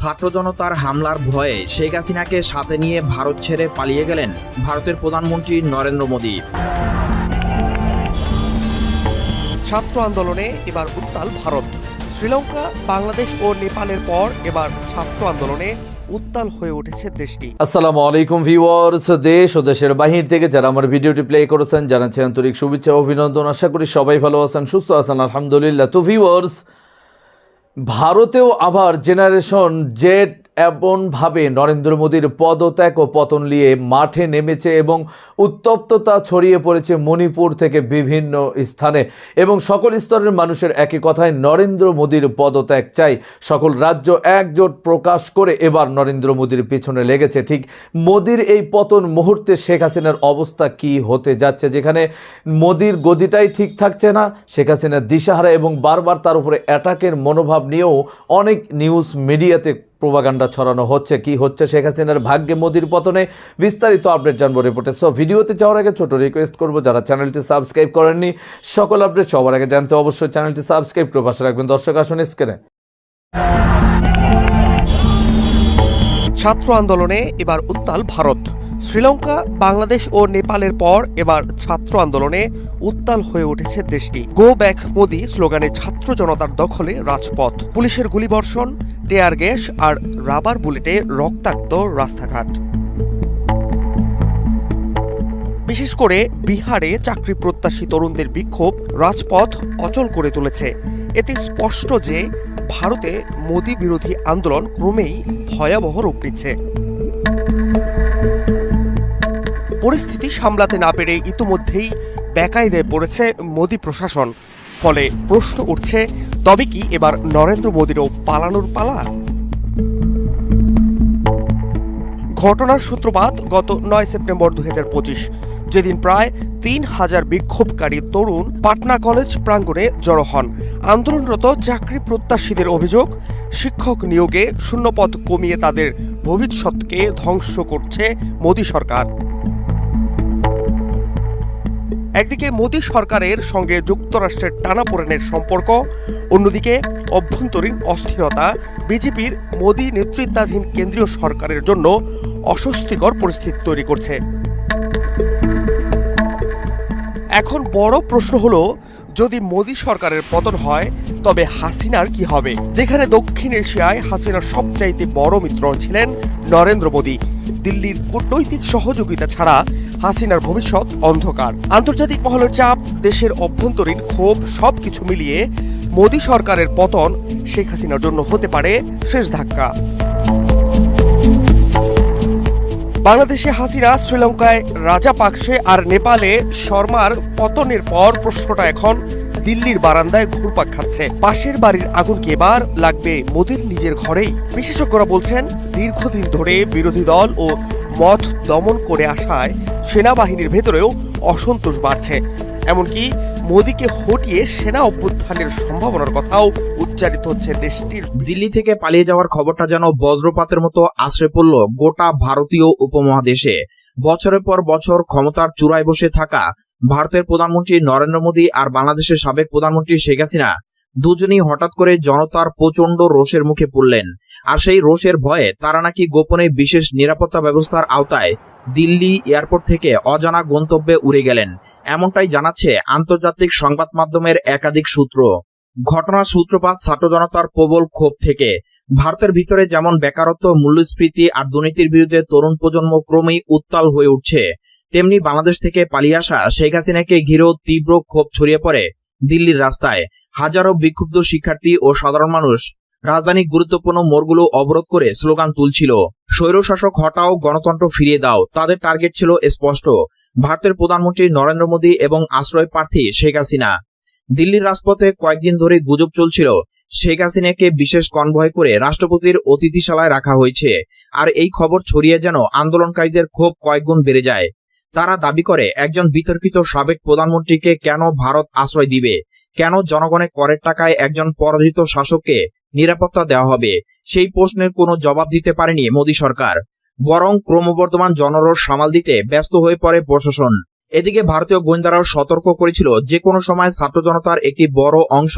ছাত্র জনতার হামলার ভয়ে শেখ হাসিনাকে সাথে নিয়ে ভারত ছেড়ে পালিয়ে গেলেন ভারতের প্রধানমন্ত্রী নরেন্দ্র মোদী। ছাত্র আন্দোলনে এবার উত্তাল ভারত। শ্রীলঙ্কা বাংলাদেশ ও নেপালের পর এবার ছাত্র আন্দোলনে উত্তাল হয়ে উঠেছে দেশটি। আসসালামু আলাইকুম ভিউয়ার্স দেশ ও দেশের বাহির থেকে যারা আমার ভিডিওটি প্লে করেছেন জানাচ্ছি আন্তরিক শুভেচ্ছা অভিনন্দন। আশা করি সবাই ভালো আছেন সুস্থ আছেন আলহামদুলিল্লাহ। তো ভিউয়ার্স ভারতেও আবার জেনারেশন জেড এমনভাবে নরেন্দ্র মোদীর পদত্যাগ ও পতন নিয়ে মাঠে নেমেছে এবং উত্তপ্ততা ছড়িয়ে পড়েছে মণিপুর থেকে বিভিন্ন স্থানে। এবং সকল স্তরের মানুষের একই কথায় নরেন্দ্র মোদীর পদত্যাগ চাই। সকল রাজ্য একজোট প্রকাশ করে এবার নরেন্দ্র মোদীর পিছনে লেগেছে। ঠিক মোদীর এই পতন মুহূর্তে শেখ হাসিনার অবস্থা কি হতে যাচ্ছে? যেখানে মোদীর গদিটাই ঠিক থাকছে না, শেখ হাসিনা দিশাহারা এবং বারবার তার উপরে অ্যাটাকের মনোভাব নিয়েও অনেক নিউজ মিডিয়াতে প্রোপাগান্ডা ছড়ানো হচ্ছে। কি হচ্ছে? শেখ হাসিনার ভাগ্যে মোদির পতনে বিস্তারিত আপডেট জানব রিপোর্টে। সো ভিডিওতে যাওয়ার আগে ছোট রিকোয়েস্ট করব, যারা চ্যানেলটি সাবস্ক্রাইব করেননি, সকল আপডেট সবার আগে জানতে অবশ্যই চ্যানেলটি সাবস্ক্রাইব করে পাশে রাখবেন। দর্শক, আসুন স্ক্রিনে ছাত্র আন্দোলনে এবার উত্তাল ভারত। শ্রীলঙ্কা, বাংলাদেশ ও নেপালের পর এবার ছাত্র আন্দোলনে উত্তাল হয়ে উঠেছে দেশটি। গো ব্যাক মোদি স্লোগানে ছাত্র জনতার দখলে রাজপথ। পুলিশের গুলিবর্ষণ টেয়ার গ্যাস আর রাবার বুলেটে রক্তাক্ত রাস্তাঘাট। বিশেষ করে বিহারে চাকরি প্রত্যাশী তরুণদের বিক্ষোভ রাজপথ অচল করে তুলেছে। এতে স্পষ্ট যে ভারতে মোদী বিরোধী আন্দোলন ক্রমেই ভয়াবহ রূপ নিচ্ছে। পরিস্থিতি সামলাতে না পেরে ইতোমধ্যেই বেকায়দায় পড়েছে মোদী প্রশাসন। ফলে প্রশ্ন উঠছে, তবে কি এবার নরেন্দ্র মোদীরও পালানোর পালা? ঘটনার সূত্রপাত গত নয় সেপ্টেম্বর দু হাজার পঁচিশ, যেদিন প্রায় তিন হাজার বিক্ষোভকারী তরুণ পাটনা কলেজ প্রাঙ্গণে জড়ো হন। আন্দোলনরত চাকরি প্রত্যাশীদের অভিযোগ, শিক্ষক নিয়োগে শূন্যপদ কমিয়ে তাদের ভবিষ্যৎকে ধ্বংস করছে মোদী সরকার। একদিকে মোদী সরকারের সঙ্গে যুক্তরাষ্ট্রের টানাপোড়েনের সম্পর্ক, অন্যদিকে অভ্যন্তরীণ অস্থিরতা, বিজেপির মোদী নেতৃত্বাধীন কেন্দ্রীয় সরকারের জন্য অস্বস্তিকর পরিস্থিতি তৈরি করছে। এখন বড় প্রশ্ন হলো, যদি মোদী সরকারের পতন হয়, তবে হাসিনার কি হবে? যেখানে দক্ষিণ এশিয়ায় হাসিনার সবচাইতে বড় মিত্র ছিলেন নরেন্দ্র মোদী। দিল্লির কূটনৈতিক সহযোগিতা ছাড়া হাসিনার ভবিষ্যৎ অন্ধকার। আন্তর্জাতিক মহলের চাপ, দেশের অভ্যন্তরীণ ক্ষোভ, সবকিছু মিলিয়ে মোদী সরকারের পতন শেখ হাসিনার জন্য হতে পারে শেষ ধাক্কা। বাংলাদেশে হাসিনা শ্রীলঙ্কায় রাজা পাকসে আর নেপালে শর্মার পতনের পর প্রশ্নটা এখন দিল্লির বারান্দায় ঘুরপাক খাচ্ছে। পাশের বাড়ির আগুন কি এবার লাগবে মোদির নিজের ঘরেই। বিশেষজ্ঞরা বলছেন, দীর্ঘদিন ধরে বিরোধী দল ও মত দমন করে আসায় সেনাবাহিনীর ভেতরেও অসন্তোষ বাড়ছে। এমনকি মোদীকে হটিয়ে সেনা অভ্যুত্থানের সম্ভাবনার কথাও উচ্চারিত হচ্ছে দেশটির দিল্লি থেকে পালিয়ে যাওয়ার খবরটা যেন বজ্রপাতের মতো আশ্রে পড়ল গোটা ভারতীয় উপমহাদেশে। বছরের পর বছর ক্ষমতার চূড়ায় বসে থাকা ভারতের প্রধানমন্ত্রী নরেন্দ্র মোদী আর বাংলাদেশের সাবেক প্রধানমন্ত্রী শেখ হাসিনা দুজনেই হঠাৎ করে জনতার প্রচণ্ড রোষের মুখে পড়লেন। আর সেই রোষের ভয়ে তারা নাকি গোপনে বিশেষ নিরাপত্তা ব্যবস্থার আওতায় দিল্লি এয়ারপোর্ট থেকে অজানা গন্তব্যে উড়ে গেলেন। এমনটাই জানাচ্ছে আন্তর্জাতিক সংবাদ মাধ্যমের একাধিক সূত্র। ঘটনার সূত্রপাত ছাত্র জনতার প্রবল ক্ষোভ থেকে। ভারতের ভিতরে যেমন বেকারত্ব, মূল্যস্ফীতি আর দুর্নীতির বিরুদ্ধে তরুণ প্রজন্ম ক্রমেই উত্তাল হয়ে উঠছে, তেমনি বাংলাদেশ থেকে পালিয়ে আসা শেখ হাসিনাকে ঘিরেও তীব্র ক্ষোভ ছড়িয়ে পড়ে দিল্লির রাস্তায়। হাজারো বিক্ষুব্ধ শিক্ষার্থী ও সাধারণ মানুষ রাজধানীর গুরুত্বপূর্ণ মোড়গুলো অবরোধ করে স্লোগান তুলছিল। স্বৈরশাসক, হটাও গণতন্ত্র ফিরিয়ে দাও। তাদের টার্গেট ছিল স্পষ্ট। ভারতের প্রধানমন্ত্রী নরেন্দ্র মোদী এবং আশ্রয় প্রার্থী শেখ হাসিনা। দিল্লির রাজপথে কয়েকদিন ধরে গুজব চলছিল। শেখ হাসিনাকে বিশেষ কনভয় করে রাষ্ট্রপতির অতিথিশালায় রাখা হয়েছে। আর এই খবর ছড়িয়ে যেন আন্দোলনকারীদের ক্ষোভ কয়েকগুণ বেড়ে যায়। তারা দাবি করে, একজন বিতর্কিত সাবেক প্রধানমন্ত্রীকে কেন ভারত আশ্রয় দিবে? কেন জনগণের করের টাকায় একজন পরাজিত শাসককে নিরাপত্তা দেওয়া হবে? সেই প্রশ্নের কোনো জবাব দিতে পারেনি মোদী সরকার। বরং ক্রমবর্ধমান জনরোষ সামাল দিতে ব্যস্ত হয়ে পড়ে প্রশাসন। এদিকে ভারতীয় গোয়েন্দারাও সতর্ক করেছিল যে কোনো সময় ছাত্র জনতার একটি বড় অংশ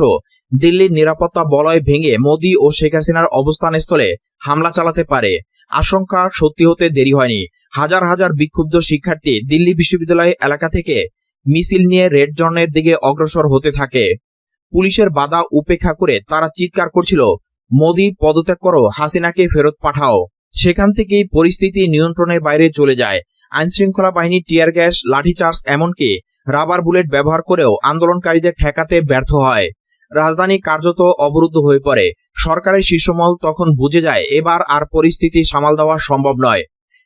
দিল্লির নিরাপত্তা বলয় ভেঙে মোদী ও শেখ হাসিনার অবস্থানস্থলে হামলা চালাতে পারে। আশঙ্কা সত্যি হতে দেরি হয়নি। হাজার হাজার বিক্ষুব্ধ শিক্ষার্থী দিল্লি বিশ্ববিদ্যালয় এলাকা থেকে মিছিল নিয়ে রেড জোনের দিকে অগ্রসর হতে থাকে। পুলিশের বাধা উপেক্ষা করে তারা চিৎকার করছিল, মোদী, পদত্যাগ করো, হাসিনাকে ফেরত পাঠাও। সেখান থেকেই পরিস্থিতি নিয়ন্ত্রণের বাইরে চলে যায়। আইনশৃঙ্খলা বাহিনী টিয়ার গ্যাস, লাঠিচার্জ, এমনকি রাবার বুলেট ব্যবহার করেও আন্দোলনকারীদের ঠেকাতে ব্যর্থ হয়। রাজধানী কার্যত অবরুদ্ধ হয়ে পড়ে। সরকারের শীর্ষমহল তখন বুঝে যায়, এবার আর পরিস্থিতি সামাল দেওয়া সম্ভব নয়।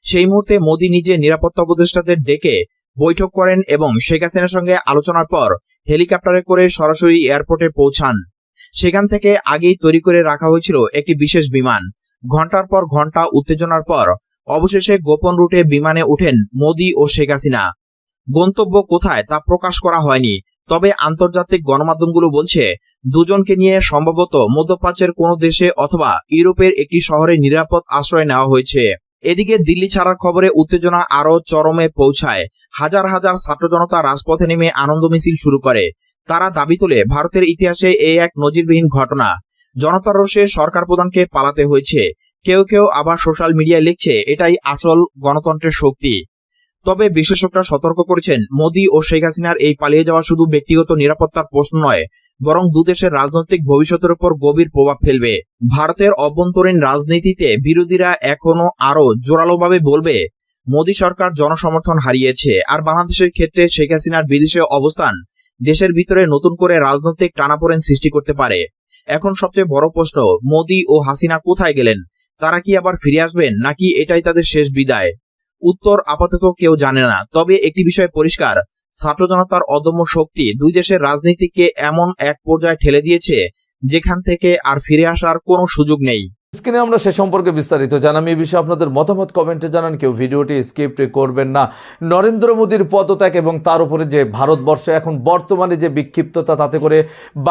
সেই মুহূর্তে মোদী নিজে নিরাপত্তা উপদেষ্টাদের ডেকে বৈঠক করেন এবং শেখ হাসিনার সঙ্গে আলোচনার পর হেলিকপ্টারে করে সরাসরি এয়ারপোর্টে পৌঁছান। সেখান থেকে আগেই তৈরি করে রাখা হয়েছিল একটি বিশেষ বিমান। ঘণ্টার পর ঘণ্টা উত্তেজনার পর অবশেষে গোপন রুটে বিমানে ওঠেন মোদী ও শেখ হাসিনা। গন্তব্য কোথায় তা প্রকাশ করা হয়নি, তবে আন্তর্জাতিক গণমাধ্যমগুলো বলছে, দুজনকে নিয়ে সম্ভবত মধ্যপ্রাচ্যের কোনো দেশে অথবা ইউরোপের একটি শহরে নিরাপদ আশ্রয় নেওয়া হয়েছে। এদিকে দিল্লি ছাড়ার খবরে উত্তেজনা আরও চরমে পৌঁছায়। হাজার হাজার ছাত্র জনতা রাজপথে নেমে আনন্দ মিছিল শুরু করে। তারা দাবি তোলে, ভারতের ইতিহাসে এই এক নজিরবিহীন ঘটনা। জনতার রোষে সরকার প্রধানকে পালাতে হয়েছে। কেউ কেউ আবার সোশ্যাল মিডিয়ায় লিখছে, এটাই আসল গণতন্ত্রের শক্তি। তবে বিশেষজ্ঞরা সতর্ক করেছেন, মোদী ও শেখ হাসিনার এই পালিয়ে যাওয়া শুধু ব্যক্তিগত নিরাপত্তার প্রশ্ন নয় বরং দুদেশের রাজনৈতিক ভবিষ্যতের উপর গভীর প্রভাব ফেলবে। ভারতের অভ্যন্তরীণ রাজনীতিতে বিরোধীরা এখনও আরও জোরালোভাবে বলবে, মোদী সরকার জনসমর্থন হারিয়েছে। আর বাংলাদেশের ক্ষেত্রে শেখ হাসিনার বিদেশে অবস্থান দেশের ভিতরে নতুন করে রাজনৈতিক টানাপোড়েন সৃষ্টি করতে পারে। এখন সবচেয়ে বড় প্রশ্ন, মোদী ও হাসিনা কোথায় গেলেন? তারা কি আবার ফিরে আসবেন, নাকি এটাই তাদের শেষ বিদায়? উত্তর আপাতত কেউ জানে না, তবে একটি বিষয় পরিষ্কার ছাত্র জনতার অদম্য শক্তি দুই দেশের রাজনীতিকে এমন এক পর্যায়ে ঠেলে দিয়েছে, যেখান থেকে আর ফিরে আসার কোনো সুযোগ নেই। স্ক্রিনে আমরা সে সম্পর্কে বিস্তারিত জানাম এই বিষয়ে আপনাদের মতামত কমেন্টে জানান, কেউ ভিডিওটি স্কিপ করবেন না। নরেন্দ্র মোদীর পদত্যাগ এবং তার উপরে যে ভারতবর্ষ, এখন বর্তমানে যে বিক্ষিপ্ততা, তাতে করে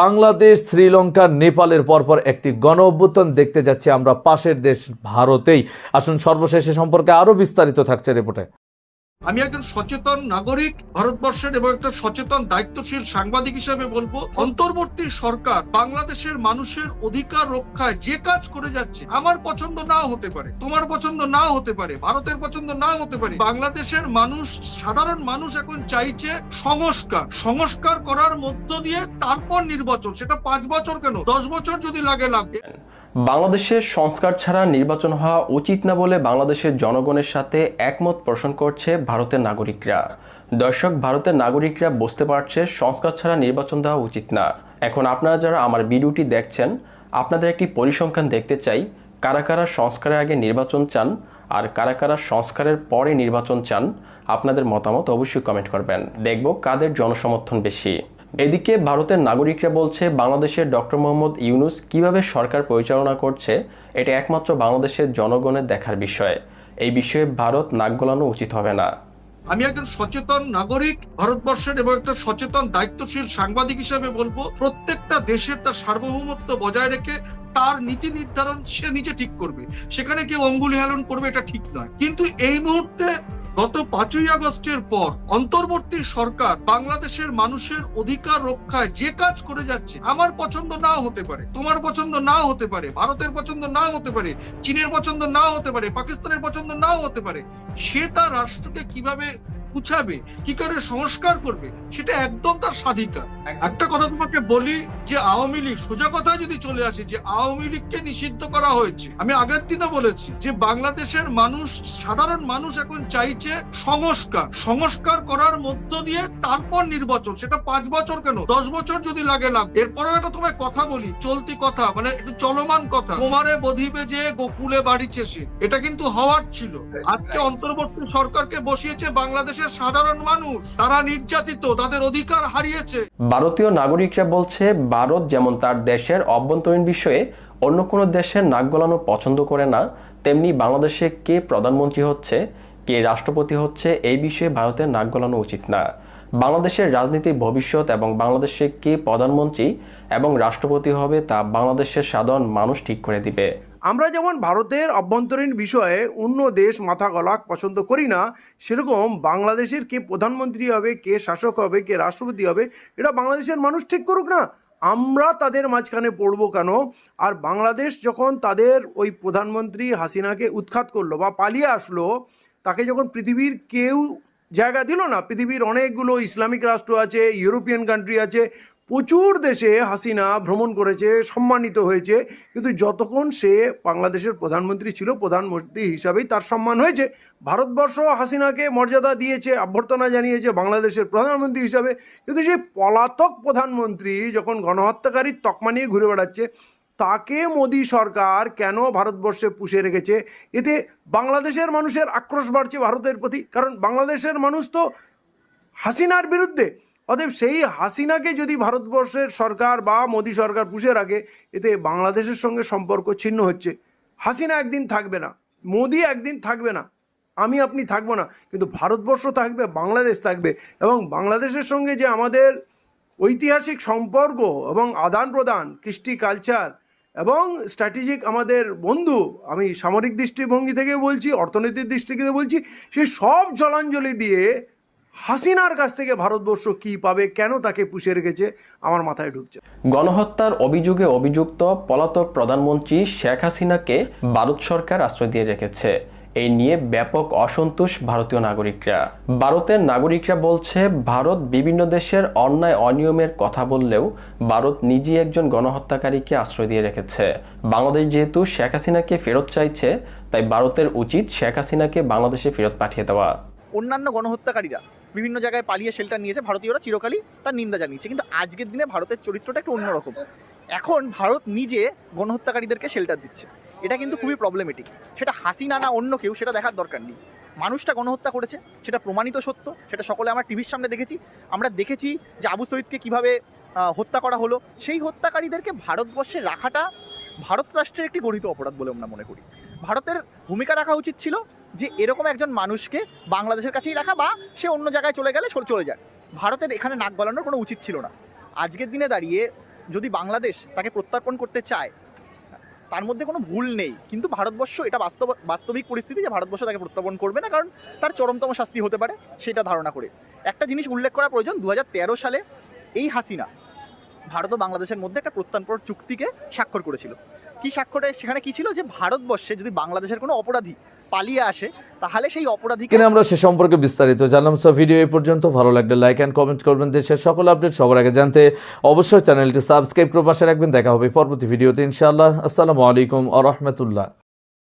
বাংলাদেশ, শ্রীলঙ্কা, নেপালের পরপর একটি গণ অভ্যুত্থান দেখতে যাচ্ছি আমরা পাশের দেশ ভারতেই। আসুন সর্বশেষে সম্পর্কে আরও বিস্তারিত থাকছে রিপোর্টে। আমি একজন সচেতন নাগরিক ভারতবর্ষের এবং একটা সচেতন, দায়িত্বশীল সাংবাদিক হিসেবে বলব, অন্তর্বর্তী সরকার বাংলাদেশের মানুষের অধিকার রক্ষায় যে কাজ করে যাচ্ছে, আমার পছন্দ না হতে পারে, তোমার পছন্দ না হতে পারে, ভারতের পছন্দ না হতে পারে। বাংলাদেশের মানুষ, সাধারণ মানুষ এখন চাইছে সংস্কার সংস্কার করার মধ্য দিয়ে তারপর নির্বাচন, সেটা পাঁচ বছর কেন? দশ বছর যদি লাগে লাগে। বাংলাদেশের সংস্কার ছাড়া নির্বাচন হওয়া উচিত না বলে বাংলাদেশের জনগণের সাথে একমত পোষণ করছে ভারতের নাগরিকরা। দর্শক, ভারতের নাগরিকরা বুঝতে পারছে সংস্কার ছাড়া নির্বাচন দেওয়া উচিত না। এখন আপনারা যারা আমার ভিডিওটি দেখছেন, আপনাদের একটি পরিসংখ্যান দেখতে চাই। কারা কারা সংস্কারের আগে নির্বাচন চান আর কারা কারা সংস্কারের পরে নির্বাচন চান, আপনাদের মতামত অবশ্যই কমেন্ট করবেন। দেখব কাদের জনসমর্থন বেশি। এদিকে ভারতের নাগরিকরা বলছে, বাংলাদেশের ডক্টর মোহাম্মদ ইউনুস কীভাবে সরকার পরিচালনা করছে, এটা একমাত্র বাংলাদেশের জনগণের দেখার বিষয়। এই বিষয়ে ভারত নাক গলানো উচিত হবে না। আমি একজন সচেতন নাগরিক, ভারতবর্ষের এবং একটা সচেতন, দায়িত্বশীল সাংবাদিক হিসেবে বলব, প্রত্যেকটা দেশের তার সার্বভৌমত্ব বজায় রেখে তার নীতি নির্ধারণ সে নিজে ঠিক করবে। সেখানে কেউ অঙ্গুলি হেলন করবে এটা ঠিক নয়। কিন্তু এই মুহূর্তে গত পাঁচই আগস্টের পর অন্তর্বর্তী সরকার বাংলাদেশের মানুষের অধিকার রক্ষায় যে কাজ করে যাচ্ছে, আমার পছন্দ না হতে পারে, তোমার পছন্দ না হতে পারে, ভারতের পছন্দ না হতে পারে, চীনের পছন্দ না হতে পারে, পাকিস্তানের পছন্দ না হতে পারে, সে তার রাষ্ট্রকে কীভাবে গুছাবে কি করে সংস্কার করবে সেটা একদম তার স্বাধিকার। একটা কথা তোমাকে বলি যে আওয়ামী লীগ সোজা কথায় যদি চলে আসে যে আওয়ামী লীগকে নিষিদ্ধ করা হয়েছে আমি আগের দিনও বলেছি যে বাংলাদেশের মানুষ সাধারণ মানুষ এখন চাইছে সংস্কার। সংস্কার করার মধ্য দিয়ে তারপর নির্বাচন সেটা পাঁচ বছর কেন? দশ বছর যদি লাগে লাগ এরপরেও একটা তোমায় কথা বলি চলতি কথা মানে একটু চলমান কথা। তোমারে বধিবে যে গোকুলে বাড়িছে সে এটা কিন্তু হওয়ার ছিল। আজকে অন্তর্বর্তী সরকারকে বসিয়েছে বাংলাদেশের সাধারণ মানুষ, তারা নির্যাতিত, তাদের অধিকার হারিয়েছে। ভারতীয় নাগরিকরা বলছে, ভারত যেমন তার দেশের অভ্যন্তরীণ বিষয়ে অন্য কোনো দেশের নাক গলানো পছন্দ করে না, তেমনি বাংলাদেশে কে প্রধানমন্ত্রী হচ্ছে, কে রাষ্ট্রপতি হচ্ছে, এই বিষয়ে ভারতের নাক গলানো উচিত না। বাংলাদেশের রাজনীতির ভবিষ্যৎ এবং বাংলাদেশে কে প্রধানমন্ত্রী এবং রাষ্ট্রপতি হবে তা বাংলাদেশের সাধারণ মানুষ ঠিক করে দিবে। আমরা যেমন ভারতের অভ্যন্তরীণ বিষয়ে অন্য দেশ মাথা গলা পছন্দ করি না, সেরকম বাংলাদেশের কে প্রধানমন্ত্রী হবে, কে শাসক হবে, কে রাষ্ট্রপতি হবে, এটা বাংলাদেশের মানুষ ঠিক করুক না। আমরা তাদের মাঝখানে পড়ব কেন? আর বাংলাদেশ যখন তাদের ওই প্রধানমন্ত্রী হাসিনাকে উৎখাত করল বা পালিয়ে আসলো, তাকে যখন পৃথিবীর কেউ জায়গা দিল না, পৃথিবীর অনেকগুলো ইসলামিক রাষ্ট্র আছে, ইউরোপিয়ান কান্ট্রি আছে প্রচুর দেশে হাসিনা ভ্রমণ করেছে, সম্মানিত হয়েছে। কিন্তু যতক্ষণ সে বাংলাদেশের প্রধানমন্ত্রী ছিল, প্রধানমন্ত্রী হিসাবেই তার সম্মান হয়েছে। ভারতবর্ষ হাসিনাকে মর্যাদা দিয়েছে, অভ্যর্থনা জানিয়েছে বাংলাদেশের প্রধানমন্ত্রী হিসাবে। কিন্তু সেই পলাতক প্রধানমন্ত্রী যখন গণহত্যাকারীর তকমা নিয়ে ঘুরে বেড়াচ্ছে, তাকে মোদী সরকার কেন ভারতবর্ষে পুষে রেখেছে? এতে বাংলাদেশের মানুষের আক্রোশ বাড়ছে ভারতের প্রতি। কারণ বাংলাদেশের মানুষ তো হাসিনার বিরুদ্ধে অতএব সেই হাসিনাকে যদি ভারতবর্ষের সরকার বা মোদী সরকার পুষে রাখে, এতে বাংলাদেশের সঙ্গে সম্পর্ক ছিন্ন হচ্ছে। হাসিনা একদিন থাকবে না, মোদী একদিন থাকবে না, আমি, আপনি থাকব না, কিন্তু ভারতবর্ষ থাকবে, বাংলাদেশ থাকবে এবং বাংলাদেশের সঙ্গে যে আমাদের ঐতিহাসিক সম্পর্ক এবং আদান প্রদান কৃষ্টি কালচার এবং স্ট্র্যাটেজিক আমাদের বন্ধু, আমি সামরিক দৃষ্টিভঙ্গি থেকে বলছি, অর্থনৈতিক দৃষ্টি থেকে বলছি, সে সব জলাঞ্জলি দিয়ে হাসিনার কাছ থেকে ভারতবর্ষ কি পাবে কেন তাকে পুষে রেখেছে আমার মাথায় ঢুকছে। গণহত্যার অভিযোগে অভিযুক্ত পলাতক প্রধানমন্ত্রী শেখ হাসিনাকে ভারত সরকার আশ্রয় দিয়ে রেখেছে। এই নিয়ে ব্যাপক অসন্তোষ ভারতীয় নাগরিকরা। ভারতের নাগরিকরা বলছে ভারত বিভিন্ন দেশের অন্যায় অনিয়মের কথা বললেও ভারত নিজেই একজন গণহত্যাকারীকে আশ্রয় দিয়ে রেখেছে। বাংলাদেশ যেহেতু শেখ হাসিনাকে ফেরত চাইছে তাই ভারতের উচিত শেখ হাসিনাকে বাংলাদেশে ফেরত পাঠিয়ে দেওয়া। অন্যান্য গণহত্যাকারীরা বিভিন্ন জায়গায় পালিয়ে শেল্টার নিয়েছে, ভারতীয়রা চিরকালই তার নিন্দা জানিয়েছে। কিন্তু আজকের দিনে ভারতের চরিত্রটা একটু অন্যরকম। এখন ভারত নিজে গণহত্যাকারীদেরকে শেল্টার দিচ্ছে। এটা কিন্তু খুবই প্রবলেমেটিক সেটা হাসিনা না অন্য কেউ, সেটা দেখার দরকার নেই। মানুষটা গণহত্যা করেছে, সেটা প্রমাণিত সত্য, সেটা সকলে আমরা টিভির সামনে দেখেছি। আমরা দেখেছি যে আবু সঈদকে কীভাবে হত্যা করা হলো। সেই হত্যাকারীদেরকে ভারতবর্ষে রাখাটা ভারত রাষ্ট্রের একটি গঠিত অপরাধ বলে আমরা মনে করি। ভারতের ভূমিকা রাখা উচিত ছিল যে এরকম একজন মানুষকে বাংলাদেশের কাছেই রাখা বা সে অন্য জায়গায় চলে গেলে চলে- যায়। ভারতের এখানে নাক গলানোর কোনো উচিত ছিল না। আজকের দিনে দাঁড়িয়ে যদি বাংলাদেশ তাকে প্রত্যর্পণ করতে চায়, তার মধ্যে কোনো ভুল নেই। কিন্তু ভারতবর্ষ এটা বাস্তব বাস্তবিক পরিস্থিতি যে ভারতবর্ষ তাকে প্রত্যর্পণ করবে না, কারণ তার চরমতম শাস্তি হতে পারে, সেটা ধারণা করে। একটা জিনিস উল্লেখ করা প্রয়োজন দু হাজার তেরো সালে এই হাসিনা ভারত ও বাংলাদেশের মধ্যে একটা প্রত্যর্পণ চুক্তিকে স্বাক্ষর করেছিল। কি স্বাক্ষরে সেখানে কি ছিল যে, ভারতবর্ষে যদি বাংলাদেশের কোনো অপরাধী পালিয়ে আসে, তাহলে সেই অপরাধীকে কিনে আমরা সে সম্পর্কে বিস্তারিত জানলাম। সব ভিডিও এই পর্যন্ত ভালো লাগলে লাইক অ্যান্ড কমেন্ট করবেন। দেশের সকল আপডেট সবার আগে জানতে অবশ্যই চ্যানেলটি সাবস্ক্রাইব করে পাশে রাখবেন। দেখা হবে পরবর্তী ভিডিওতে ইনশাআল্লাহ। আসসালামু আলাইকুম আ রহমতুল্লাহ।